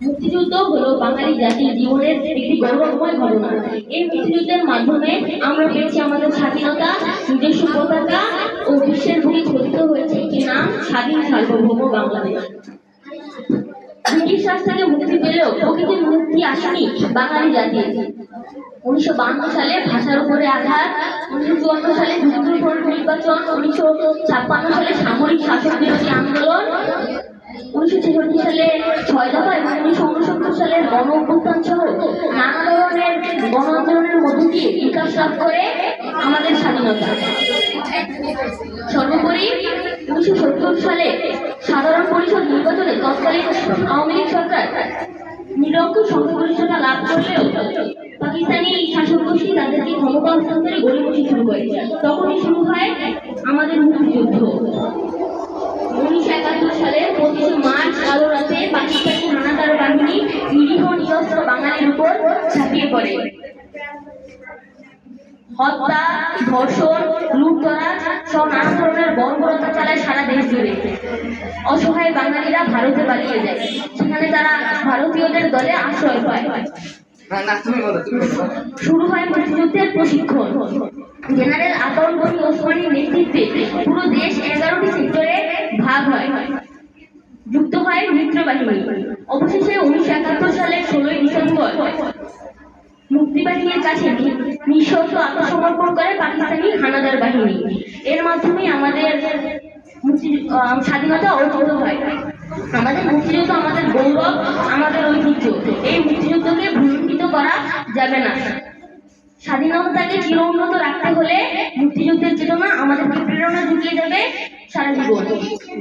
মুক্তিযুদ্ধ হলো বাঙালি জাতির জীবনের একটি গৌরবময় ঘটনা। এই মুক্তিযুদ্ধের মাধ্যমে আমরা পেয়েছি আমাদের স্বাধীনতা, নিজস্ব পতাকা ও বিশ্বের হয়েছে স্বাধীন সার্বভৌম বাংলাদেশ। ব্রিটিশ রাজ থেকে মুক্তি পেলেও প্রকৃত মুক্তি আসেনি বাঙালি জাতির উনিশশো সালে ভাষার উপরে আঘাত, উনিশশো চুয়ান্ন সালে নির্বাচন, উনিশশো ছাপ্পান্ন সালে সামরিক শাসক বিরোধী আন্দোলন উনিশশো ছেষট্টি সালে ছয় দফা এবং উনিশশো উনসত্তর সালের গণ অভ্যুত্থান সহ নানা ধরনের গণ আন্দোলনের মধ্য দিয়ে বিকাশ লাভ করে আমাদের স্বাধীনতা। সর্বোপরি উনিশশো সত্তর সালে সাধারণ পরিষদ নির্বাচনে তৎকালীন আওয়ামী লীগ সরকার নিরঙ্কুশ সংখ্যাগরিষ্ঠতা লাভ করলেও পাকিস্তানি শাসক গোষ্ঠী তাদেরকে ক্ষমতা হস্তান্তরে গড়িমসি শুরু করে তখনই শুরু হয় আমাদের মুক্তিযুদ্ধ উনিশশো একাত্তর সালে পঁচিশে মার্চ কালো রাতে পাকিস্তানি হানাদার বাহিনী নিরীহ নিরস্ত্র বাঙালির উপর ঝাঁপিয়ে পড়ে। হত্যা ধর্ষণ লুটতরাজ সহ নানা ধরনের বর্বরতা চালায় সারা দেশ জুড়ে। অসহায় বাঙালিরা ভারতে পালিয়ে যায়। সেখানে তারা ভারতীয়দের দলে আশ্রয় পায়। শুরু হয় মুক্তিযুদ্ধের প্রশিক্ষণ। জেনারেল আতাউল গনি ওসমানীর নেতৃত্বে পুরো দেশ এগারোটি সেক্টরে ভাগ হয়। যুক্ত হয় মিত্র বাহিনী। অবশেষে উনিশশো একাত্তর সালের ষোলোই নিঃশর্ত আত্মসমর্পণ করে পাকিস্তানি হানাদার বাহিনী। এর মাধ্যমে আমাদের স্বাধীনতা অর্জিত হয়। আমাদের মুক্তিযুদ্ধ আমাদের গৌরব, আমাদের ঐতিহ্য। এই মুক্তিযুদ্ধকে ভূমিষ্ঠিত করা যাবে না। স্বাধীনতাকে চির উন্নত রাখতে হলে মুক্তিযুদ্ধের চেতনা আমাদেরকে প্রেরণা জুগিয়ে দেবে সারা জীবন।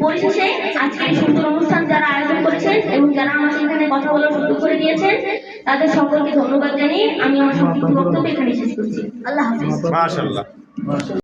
পরিশেষে আজকের সুন্দর অনুষ্ঠান যারা আয়োজন করেছেন এবং যারা আমাকে এখানে কথা বলার সুযোগ করে দিয়েছেন তাদের সকলকে ধন্যবাদ জানিয়ে আমি আমার সংক্ষিপ্ত বক্তব্য এখানে শেষ করছি। আল্লাহ হাফিজ। মাশাল্লাহ